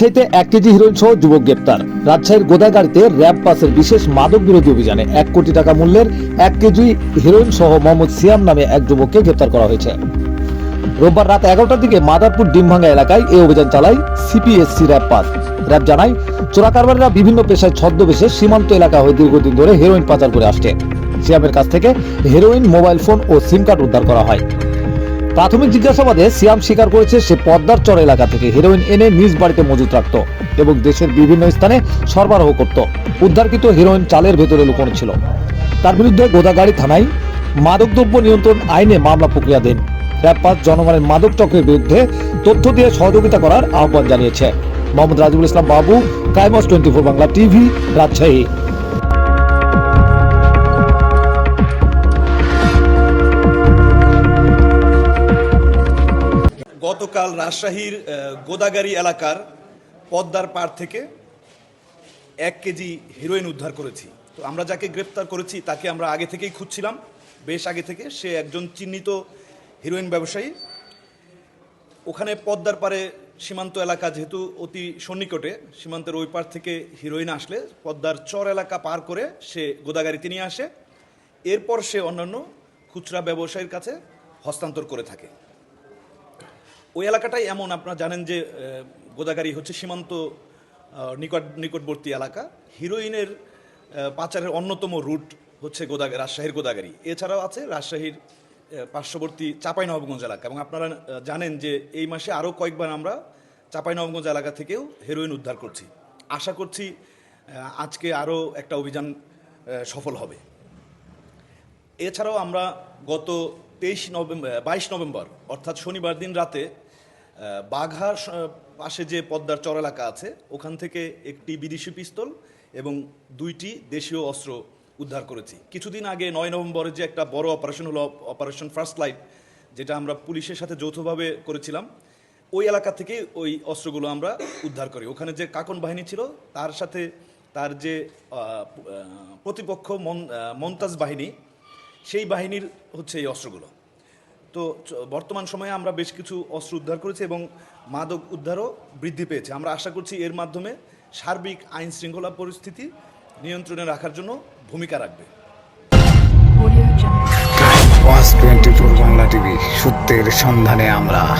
রাজশাহীতে এক KG heroine সহ যুবক গ্রেপ্তার। রাজশাহীর গোদাগাড়িতে র্যাব পাসের বিশেষ মাদক বিরোধী অভিযানে এক কোটি টাকা মূল্যের এক কেজি হিরোইন সহ মোহাম্মদ সিয়াম নামে এক যুবককে গ্রেপ্তার করা হয়েছে। রোববার রাত এগারোটার দিকে মাদারপুর ডিমভাঙ্গা এলাকায় এই অভিযান চালায় সিপিএসসি র্যাব পাস র্যাব জানায়, চোরাকারবারীরা বিভিন্ন পেশায় ছদ্মবেশে সীমান্ত এলাকা হয়ে দীর্ঘদিন ধরে হেরোইন পাচার করে আসছে। সিয়ামের কাছ থেকে হেরোইন, মোবাইল ফোন ও সিম কার্ড উদ্ধার করা হয়। প্রাথমিক জিজ্ঞাসাবাদে সিয়াম স্বীকার করেছে সে পদ্মার চর এলাকা থেকে হেরোইন এনে নিজ বাড়িতে মজুত রাখত এবং দেশের বিভিন্ন স্থানে সরবরাহ করত। উদ্ধারকৃত হেরোইন চালের ভেতরে লুকোনো ছিল। তার বিরুদ্ধে গোদাগাড়ি থানায় মাদকদ্রব্য নিয়ন্ত্রণ আইনে মামলা প্রক্রিয়াধীন র্যাব পাঁচ জনগণের মাদক চক্রের বিরুদ্ধে তথ্য দিয়ে সহযোগিতা করার আহ্বান জানিয়েছে। Mohammad Rajibul Islam Babu crimes twenty four Bangla TV, Rajshahi. গতকাল রাজশাহীর গোদাগাড়ি এলাকার পদ্মার পাড় থেকে এক কেজি হিরোইন উদ্ধার করেছি। তো আমরা যাকে গ্রেপ্তার করেছি, তাকে আমরা আগে থেকেই খুঁজছিলাম। বেশ আগে থেকে সে একজন চিহ্নিত হিরোইন ব্যবসায়ী। ওখানে পদ্মার পারে সীমান্ত এলাকা যেহেতু অতি সন্নিকটে, সীমান্তের ওই পার থেকে হিরোইন আসলে পদ্মার চর এলাকা পার করে সে গোদাগাড়িতে নিয়ে আসে। এরপর সে অন্যান্য খুচরা ব্যবসায়ীর কাছে হস্তান্তর করে থাকে। ওই এলাকাটাই এমন, আপনারা জানেন যে গোদাগাড়ি হচ্ছে সীমান্ত নিকট, নিকটবর্তী এলাকা। হিরোইনের পাচারের অন্যতম রুট হচ্ছে গোদাগাড়ি রাজশাহীর গোদাগাড়ি এছাড়াও আছে রাজশাহীর পার্শ্ববর্তী চাঁপাইনবাবগঞ্জ এলাকা। এবং আপনারা জানেন যে এই মাসে আরও কয়েকবার আমরা চাঁপাইনবাবগঞ্জ এলাকা থেকেও হেরোইন উদ্ধার করছি। আশা করছি আজকে আরও একটা অভিযান সফল হবে। এছাড়াও আমরা গত তেইশ নভেম্বর বাইশ নভেম্বর অর্থাৎ শনিবার দিন রাতে বাঘার পাশে যে পদ্মার চর এলাকা আছে ওখান থেকে একটি বিদেশি পিস্তল এবং দুইটি দেশীয় অস্ত্র উদ্ধার করেছি। কিছুদিন আগে নয় নভেম্বরে যে একটা বড় অপারেশন হলো অপারেশন ফার্স্ট লাইট যেটা আমরা পুলিশের সাথে যৌথভাবে করেছিলাম ওই এলাকা থেকে ওই অস্ত্রগুলো আমরা উদ্ধার করি। ওখানে যে কাকন বাহিনী ছিল তার সাথে তার যে প্রতিপক্ষ মন- আহ, মমতাজ বাহিনী সেই বাহিনীর হচ্ছে এই অস্ত্রগুলো। তো চ- বর্তমান সময়ে আমরা বেশ কিছু অস্ত্র উদ্ধার করেছি এবং মাদক উদ্ধারও বৃদ্ধি পেয়েছে। আমরা আশা করছি এর মাধ্যমে সার্বিক আইন শৃঙ্খলা পরিস্থিতি নিয়ন্ত্রণে রাখার জন্য ভূমিকা রাখবে। বাংলা টিভি সত্যের সন্ধানে আমরা।